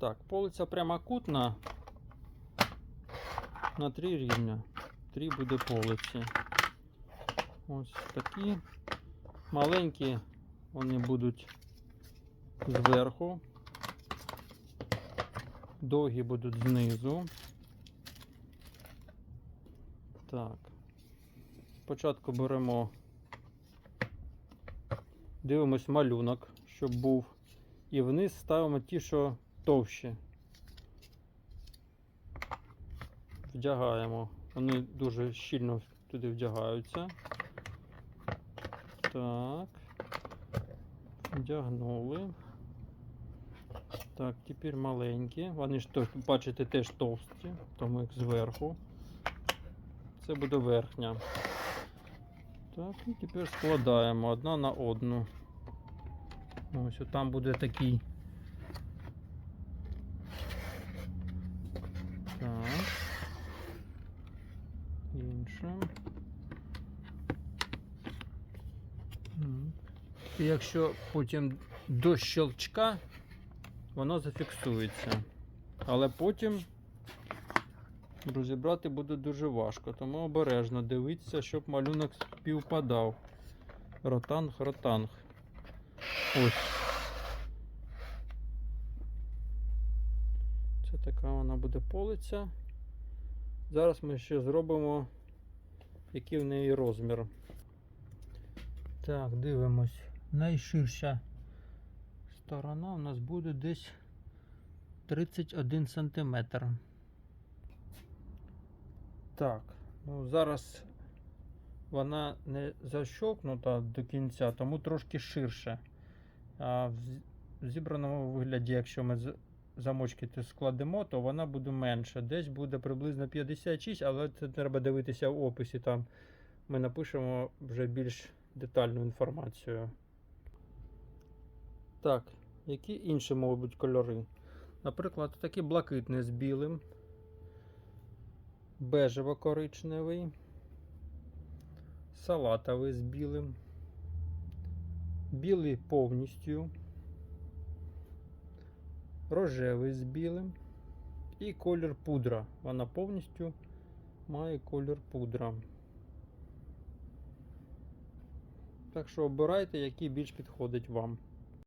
Так, полиця прямокутна на три рівня. Три буде полиці. Ось такі. Маленькі вони будуть зверху. Довгі будуть знизу. Так. Спочатку беремо, дивимось малюнок, щоб був. І вниз ставимо ті, що товщі. Вдягаємо. Вони дуже щільно туди вдягаються. Так. Вдягнули. Так, тепер маленькі. Вони ж бачите, теж товсті, тому їх зверху. Це буде верхня. Так, і тепер складаємо одна на одну. Ось там буде такий. Так. Інше. І якщо потім до щелчка, воно зафіксується. Але потім розібрати буде дуже важко, тому обережно дивіться, щоб малюнок співпадав. Ротанг, ротанг. Ось. Це така вона буде полиця. Зараз ми ще зробимо, який в неї розмір. Так, дивимось. Найширша сторона у нас буде десь 31 см. Так, ну зараз вона не защолкнута до кінця, тому трошки ширше. А в зібраному вигляді, якщо ми замочки тут складемо, то вона буде менша. Десь буде приблизно 56, але це треба дивитися в описі. Там ми напишемо вже більш детальну інформацію. Так, які інші можуть бути кольори? Наприклад, такий блакитний з білим, бежево-коричневий, салатовий з білим, білий повністю, рожевий з білим і колір пудра. Вона повністю має колір пудра. Так що обирайте, який більш підходить вам.